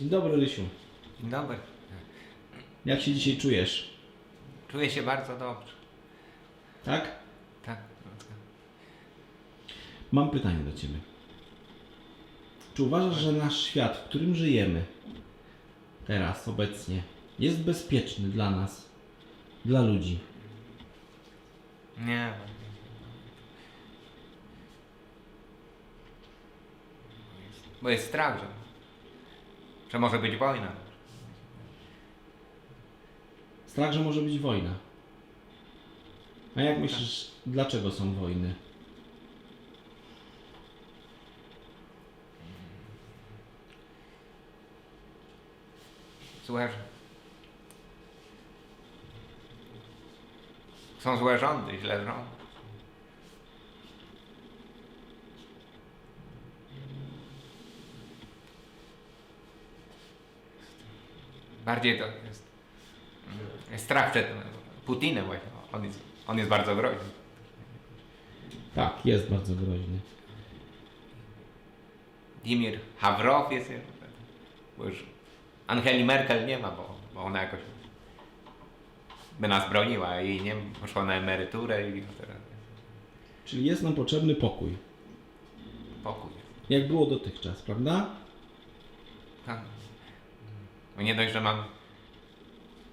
Dzień dobry, Rysiu. Dzień dobry. Jak się dzisiaj czujesz? Czuję się bardzo dobrze. Tak? Tak. Mam pytanie do Ciebie. Czy uważasz, że nasz świat, w którym żyjemy teraz, obecnie, jest bezpieczny dla nas, dla ludzi? Nie. Bo jest strach, że, że może być wojna. Strach, że może być wojna. A jak myślisz, dlaczego są wojny? Złe. Są złe rządy, źle rządy. Bardziej to jest, jest strach przed Putinem właśnie. On jest, on jest bardzo groźny. Tak, jest bardzo groźny. Dimir Hawrow jest, bo już Angeli Merkel nie ma, bo, bo ona jakoś by nas broniła i nie poszła na emeryturę i teraz Czyli jest nam potrzebny pokój. pokój. Jak było dotychczas, prawda? Tak. Bo nie dość, że mam,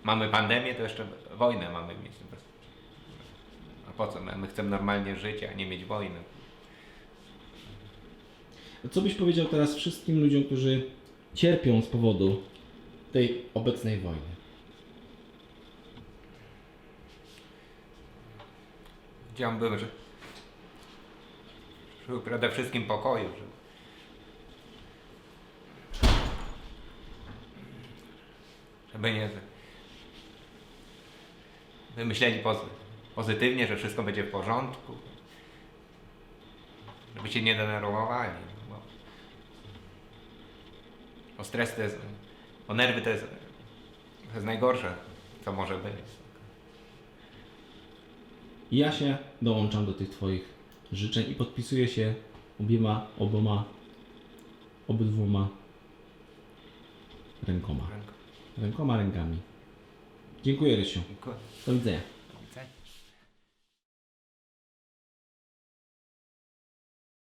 mamy pandemię, to jeszcze wojnę mamy mieć. No A po co? My my chcemy normalnie żyć, a nie mieć wojny. A Co byś powiedział teraz wszystkim ludziom, którzy cierpią z powodu tej obecnej wojny? Chciałbym, że przede wszystkim pokoju, żeby żeby nie by myśleli pozy, pozytywnie, że wszystko będzie w porządku, żeby się nie denerwowali, bo, bo stres to jest, bo nerwy to jest, to jest najgorsze, co może być. Ja się dołączam do tych Twoich życzeń i podpisuję się obiema, oboma, obydwoma rękoma. Rękoma, rękami. Dziękuję, Rysiu. Dziękuję. Do widzenia.